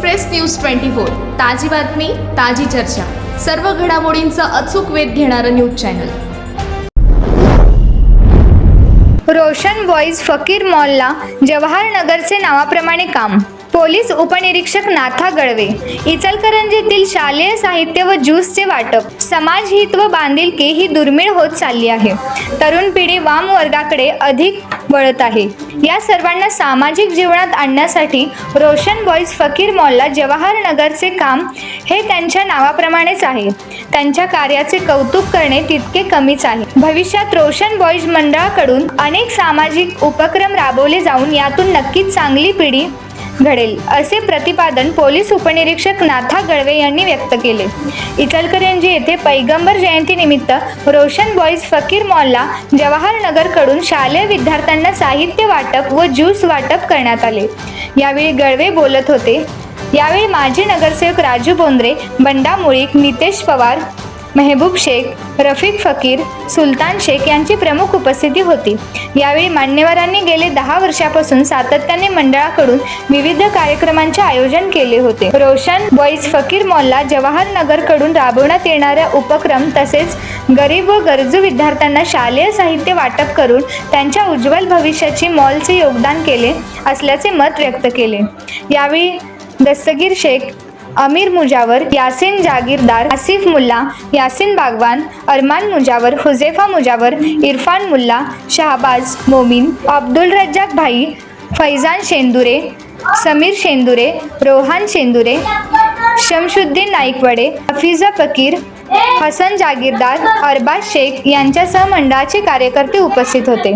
Express news twenty four ताजी बातमी ताजी चर्चा. सर्व घडामोडींचा अचूक वेध घेणारं न्यूज चॅनल. रोशन बॉईज फकीर मॉलला जवाहर नगरचे नावाप्रमाणे काम. पोलीस उपनिरीक्षक नाथा गळवे. इचलकरंजीतील शालेय साहित्य व ज्यूसचे वाटप. समाजहित व बांधिलकी ही दुर्मिळ होत चालली आहे. तरुण पिढी वाम वर्गाकडे अधिक वळत आहे. या सर्वांना सामाजिक जीवनात आणण्यासाठी रोशन बॉईज फकीर मॉलला जवाहर नगरचे काम हे त्यांच्या नावाप्रमाणेच आहे. त्यांच्या कार्याचे कौतुक करणे तितके कमीच आहे. भविष्यात रोशन बॉईज मंडळाकडून अनेक सामाजिक उपक्रम राबवले जाऊन यातून नक्कीच चांगली पिढी घडेल असे प्रतिपादन पोलीस उपनिरीक्षक नाथा गळवे यांनी व्यक्त केले. इचलकरंजी येथे पैगंबर जयंतीनिमित्त रोशन बॉईज फकीर मॉलला जवाहरनगरकडून शालेय विद्यार्थ्यांना साहित्य वाटप व ज्यूस वाटप करण्यात आले. यावेळी गळवे बोलत होते यावेळी माजी नगरसेवक राजू बोंद्रे बंडा मुळीक नितेश पवार मेहबूब शेख रफिक फकीर सुलतान शेख यांची प्रमुख उपस्थिती होती. यावेळी मान्यवरांनी गेले दहा वर्षापासून सातत्याने मंडळाकडून विविध कार्यक्रमांचे आयोजन केले होते. रोशन बॉईज फकीर मॉलला जवाहर नगरकडून राबवण्यात येणाऱ्या उपक्रम तसेच गरीब व गरजू विद्यार्थ्यांना शालेय साहित्य वाटप करून त्यांच्या उज्ज्वल भविष्याची मॉलचे योगदान केले असल्याचे मत व्यक्त केले. यावेळी दस्तगीर शेख अमीर मुजावर यासिन जागीरदार आसिफ मुल्ला यासिन बागवान अरमान मुजावर हुजेफा मुजावर इरफान मुल्ला शहाबाज मोमीन अब्दुल रज्जाक भाई फैजान शेंदुरे समीर शेंदुरे रोहान शेंदुरे शमशुद्दीन नाईकवडे हफिजा फकीर हसन जागीरदार अरबाज शेख यांच्यासह मंडळाचे कार्यकर्ते उपस्थित होते.